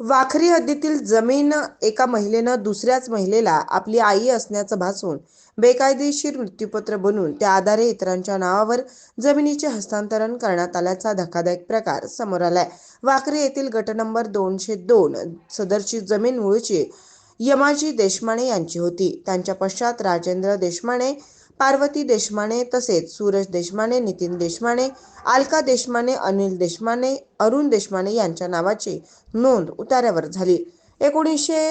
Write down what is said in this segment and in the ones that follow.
वाखरी हद्दीतील जमीन एका महिलेनं दुसऱ्याच महिलेला आपली आई असण्याचं भासून बेकायदेशीर मृत्यूपत्र बनवून त्या आधारे इतरांच्या नावावर जमिनीचे हस्तांतरण करण्यात आल्याचा धक्कादायक प्रकार समोर आलाय. वाखरी येथील गट नंबर दोनशे दोन सदरची जमीन मूळची यमाजी देशमाने यांची होती. त्यांच्या पश्चात राजेंद्र देशमाने पार्वती देशमाने तसेच सूरज देशमाने नितीन देशमाने अलका देशमाने अनिल देशमाने अरुण देशमाने यांच्या नावाची नोंद उतार्यावर झाली. एकोणीसशे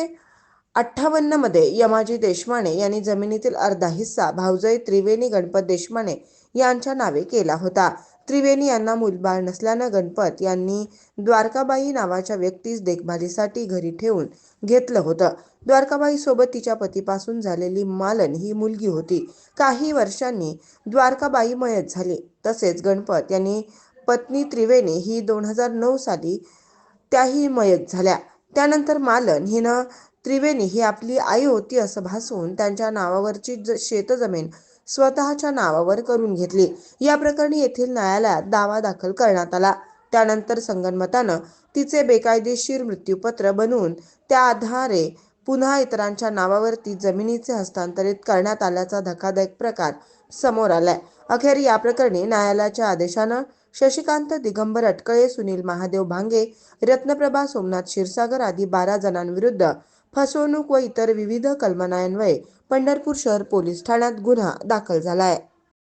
अठ्ठावन्नमध्ये यमाजी देशमाने यांनी जमिनीतील अर्धा हिस्सा भाऊजाई त्रिवेणी गणपत देशमाने यांच्या नावे केला होता. त्रिवेणी यांना मूलबाळ नसल्यानं गणपत यांनी द्वारकाबाई नावाच्या व्यक्तीस देखभालीसाठी घरी ठेवून घेतलं होतं. द्वारकाबाई सोबत तिच्या पतीपासून झालेली मालन ही मुलगी होती. काही वर्षांनी द्वारकाबाई मयत झाली. तसेच गणपत यांनी पत्नी त्रिवेणी ही दोन हजार नऊ साली त्याही मयत झाल्या. त्यानंतर मालन हिनं त्रिवेणी ही आपली आई होती असं भासून त्यांच्या नावावरची ज- शेतजमीन स्वतःच्या नावावर करून घेतली. या प्रकरणी येथील न्यायालयात दावा दाखल करण्यात आला. त्यानंतर संगनमतानं तिचे बेकायदेशीर मृत्यूपत्र बनवून त्या आधारे पुन्हा इतरांच्या नावावरती जमिनीचे हस्तांतरित करण्यात आल्याचा धक्कादायक प्रकार समोर आलाय. अखेर या प्रकरणी न्यायालयाच्या आदेशानं शशिकांत दिगंबर अटकळे सुनील महादेव भांगे रत्नप्रभा सोमनाथ क्षीरसागर आदी बारा जणांविरुद्ध फसवणूक व इतर विविध कलमान्वये पंढरपूर शहर पोलीस ठाण्यात गुन्हा दाखल झाला आहे